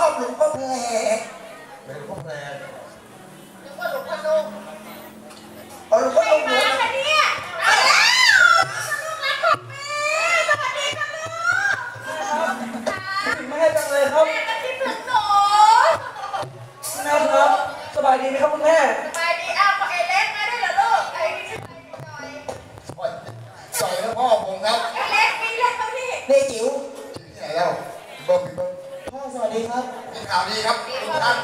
ชอบหลวงพ่อแพรเป็นพวกแรนึกว่าหลวงพ่อนุ่มเอาหลวงพ่อนุ่มมานะคะเนี่ยเอาแล้วลูกรักของแม่สวัสดีค่ะลูกไม่ให้จังเลยครับแม่ก็คิดถึงหนูแม่ครับ สบายดีไหมครับคุณแม่ สวัสดีครับมีข่าวดีครับทุกท่าน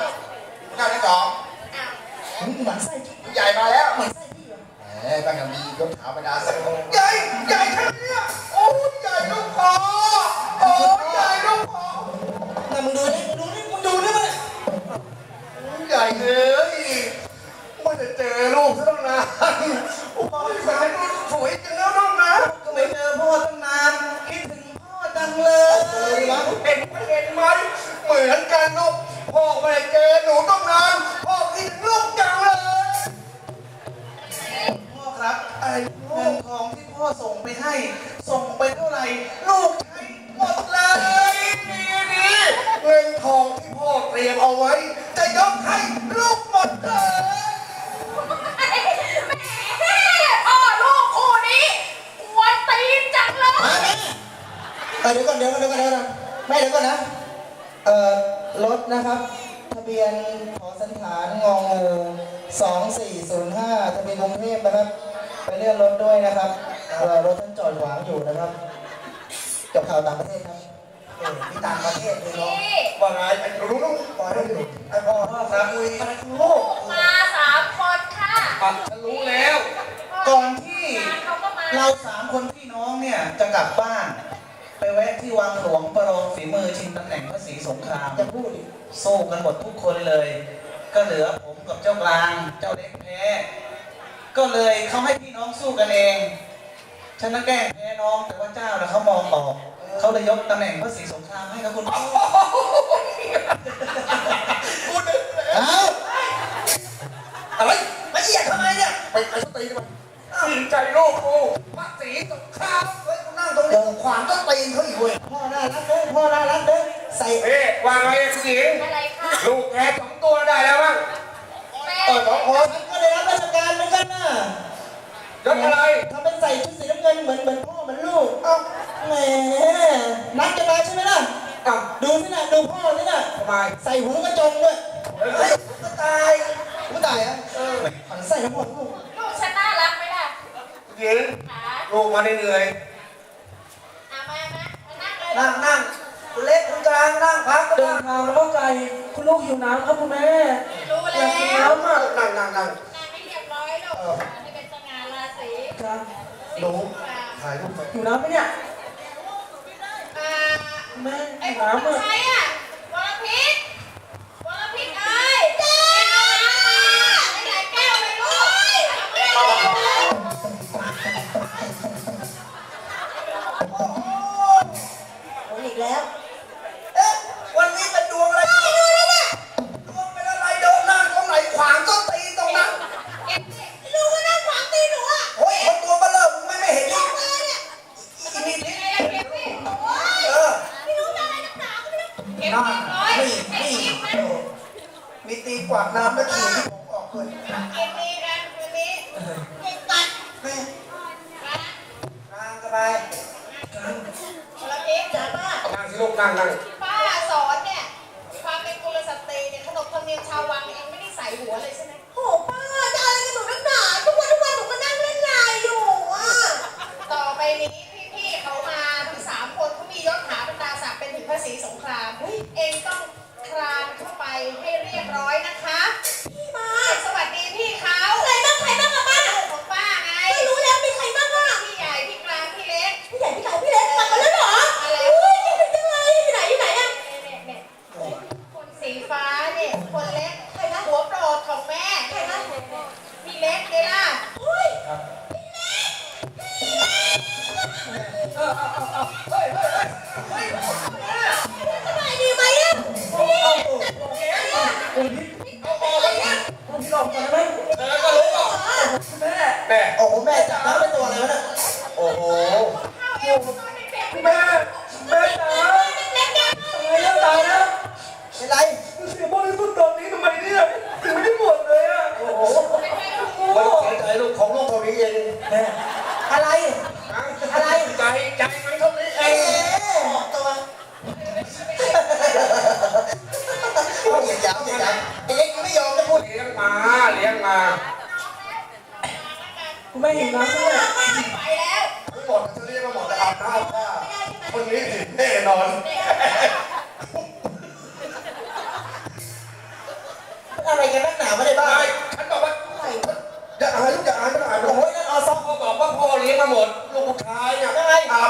ทุกท่านที่สองอ้าวผมหมันไส้ บียนขอสันฐานงองู2405ทะเบียนกรุงเทพนะครับ ไปเลื่อนรถด้วยนะครับเอ่อรถท่านจอดขวางอยู่นะครับจบข่าวต่างประเทศครับเออที่ต่างประเทศเลยเนาะนี่ว่าไงไอ้รู้ลูกปล่อยให้ดูไอ้พ่อพ่อครับคุยโลกมาสามคนค่ะปัดฉันรู้แล้ว ก่อนที่งานเขาก็มาเราสามคนพี่น้องเนี่ยจะกลับบ้าน ไปแวะที่วังหลวงประโลมฝีมือชิงตำแหน่งพระศรีสงครามจะพูดดิ สู้กันหมดทุกคนเลย ก็เหลือผมกับเจ้ากลาง เจ้าเล็กแพ้ ก็เลยเขาให้พี่น้องสู้กันเองฉันน่ะแกล้งแพ้น้องแต่ว่าเจ้าน่ะเขามองออกเขาเลยยกตำแหน่งพระศรีสงครามให้กับคุณพ่อพูดเลยเอ้าอะไรมาเอียดทำไมเนี่ยไปไปสตีกันดีใจลูกกูพระศรีสงครามเฮ้ยกูนั่งตรงนี้ขวางก็ตีนเขาอีกเว้ยพ่อน่ารักเด้อพ่อน่ารักเด้อใส่เอ๊ะว่าไงคุณหญิง ทำเป็นใส่ชุดสีน้ำเงินเหมือนเหมือนพ่อเหมือนลูก เอ้าแหมนัดจะมาใช่ไหมล่ะอ้าวดูสินะดูพ่อสินะทำไมใส่หูกระจงด้วยเฮ้ยเฮ้ยก็ตายก็ตายอะเออหันใส่ทั้งหมดลูกลูกฉันน่ารักไหมล่ะคุณหญิงขาลูกมาเหนื่อยอะมามามานั่งเลยนั่งนั่งคุณเล็กคุณกลางนั่งพักเดินทางแล้วก็ไกลคุณลูกหิวน้ำครับคุณแม่ รู้อแล้ยากกินว น้ำอะ นั่งนั่งนั่ง นั่งให้เรียบร้อยลูกให้เป็นสง่าราศี ครับ หนู ถ่ายรู นั่ง Sampai?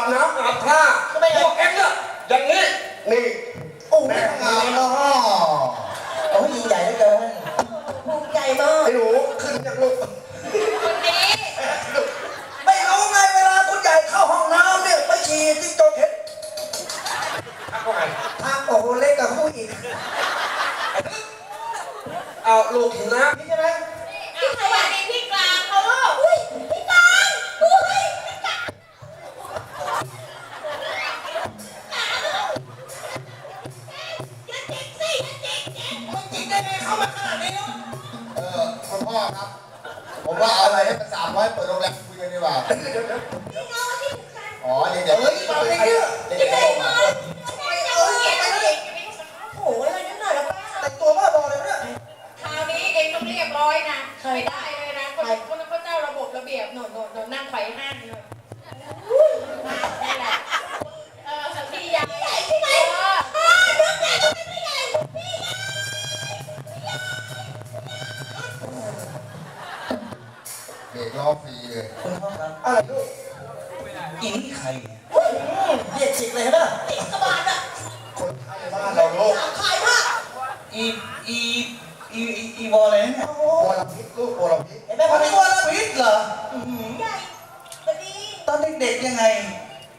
บน้ำอาบท่า ร้อยนะเคยได้เลยนะคนคนเขาเจ้าระบบระเบียบหนดโหนดหนดนั่งไข่ห้างเลยนั่นแหละเออพี่ยายใช่ไหมนึกไงก็เป็นพี่ยายพี่ยายเด็กรอบฟรีเลยอะไรลูกอิงนี่เนี่ยเด็กเลยใช่ไหมจิดกระบาดอะคนไทยบ้านเราโลกขายผ้าอี ลูกโอรพิษเห็นไหม่ขาเรียกว่าระพิษเหรออื้ใหญ่ตอนเด็กๆยังไง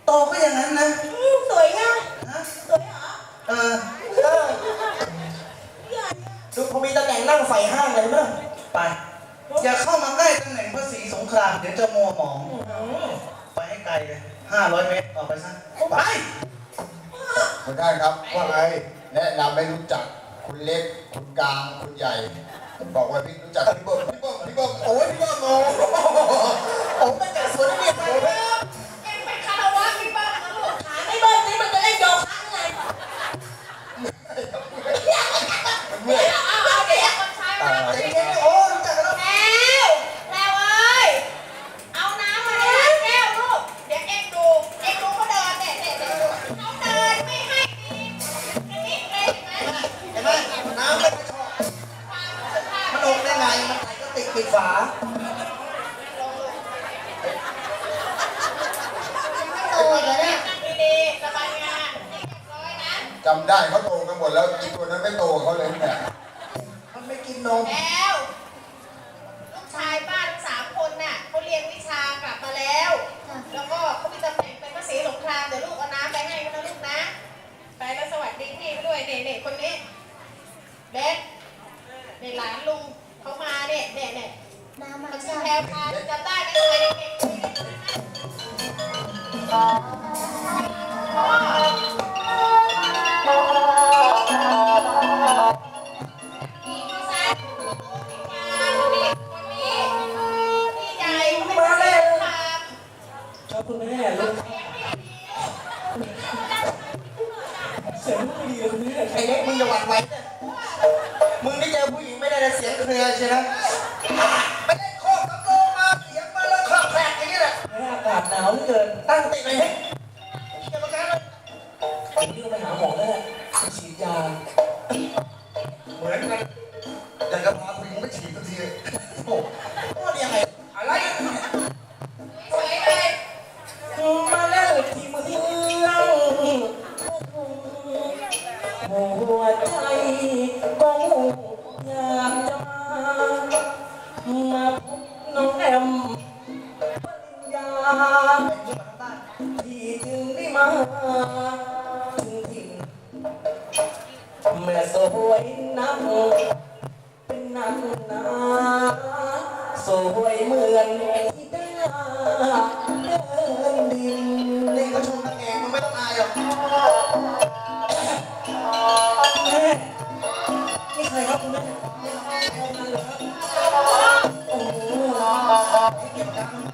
โตก็อย่างนั้นนะสวยไงฮะสวยเหรอเออเออใหญ่อะดูพอมีตำแหน่งนั่งไฟห้างเลยมั้ยไป อย่าเข้ามาใกล้ตำแหน่งพระศรีสงครามเดี๋ยวจะมัวหมอง ไปให้ไกลเลยห้าร้อยเมตรออกไปซะไปไม่ได้ครับว่าไงแนะนำไม่รู้จักคุณเล็ก คุณกลาง คุณใหญ่ บอกว่าพี่รู้จักพี่เบิ้มพี่เบิ้มพี่เบิ้มโอ้ยพี่เบิ้มโอ้ผมไม่แต่สวนนี่ no. งสติหน่อยเฮ้เก็บอาารเลยผมยืมไปหาหมอแล้วแหละฉีดยา เหมือนกันอยากระพาไปไม่ฉีดสักทีโอ้ โอ้โห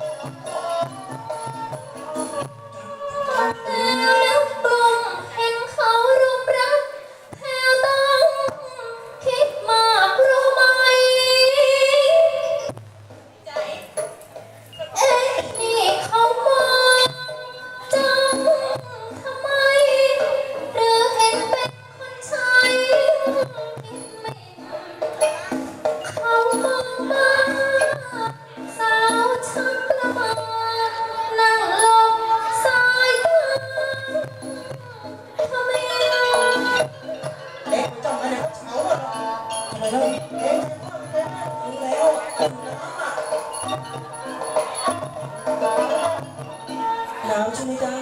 น้ำใช่ไหมจ๊ะ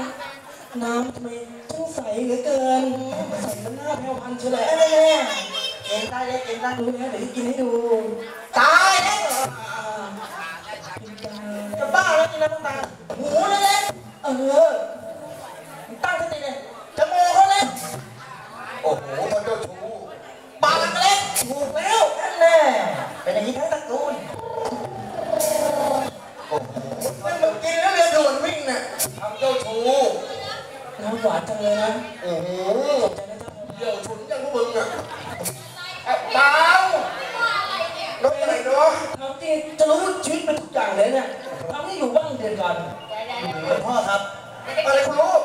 น้ำทำไมช่างใสเหลือเกิน ใสมันหน้าแผ่วพันเฉยเลยอะไรเนี่ยเก่งได้เลยเก่งได้รู้แล้วเดี๋ยวกินให้ดู ตายแล้วจะบ้าแล้วกินน้ำตาลหูเลยเลยเออ ตั้งสติเลยจมูกเขาเลยโอ้โหท่านเจ้าชู้ปากเล็กถูกแล้วนั่นแน่เป็นอย่างนี้ทั้งตระกูล น้ำหวานจังเลยนะโอ้โหสนใจนะจ๊ะเดี่ยวฉุนอย่างพวกมึงอะเอ้าเปล่าน้องอะไรเนาะทำที่จะรู้ชีวิตเป็นทุกอย่างเลยเนี่ยทำให้อยู่บ้างเดือนก่อนคุณพ่อครับอะไรคุณลูก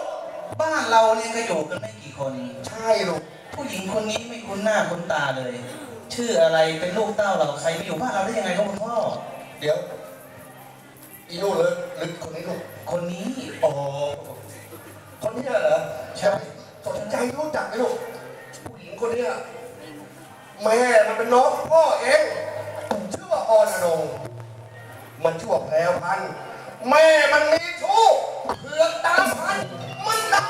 บ้านเราเนี่ยก็อยู่กันไม่กี่คน ใช่ลูกผู้หญิงคนนี้ไม่คุ้นหน้าคุ้นตาเลย ชื่ออะไรเป็นลูกเต้าเราใครไปอยู่บ้านเราได้ยังไงครับคุณพ่อ เดี๋ยวอีนู่นเลยลึกคนนี้ลูกคนนี้อ๋อ คนนี้เหรอใช่สนใจรู้จักไหมลูกผู้หญิงคนเนี้ยแม่มันเป็นน้องพ่อเองชื่อว่าออนอนงมันชื่อว่าแพรวพันธุ์แม่มันมีชู้เผือกตามพันธุ์มันรัก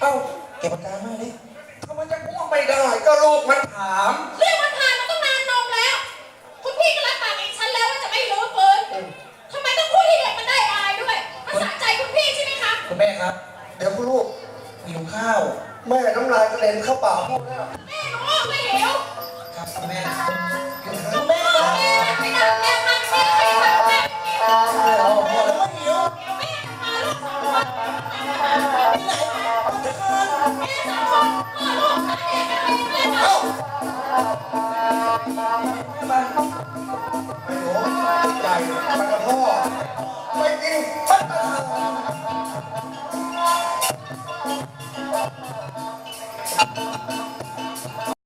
เอ้าเก็บปากกามาเลยทำไมจะพูดไม่ได้ ก็ลูกมันถาม เรื่องมันผ่านมาตั้งนานนมแล้ว คุณพี่ก็รับปากเองฉันแล้วว่าจะไม่ลื้อฟื้นทำไมต้องพูดให้เด็กมันได้อายด้วยมันสะใจคุณพี่ใช่ไหมคะ คุณแม่ครับ เดี๋ยวคุณลูกหิวข้าว แม่น้ำลายกระเด็นเข้าปากพ่อแล้วแม่หนูไม่หิวครับคุณแม่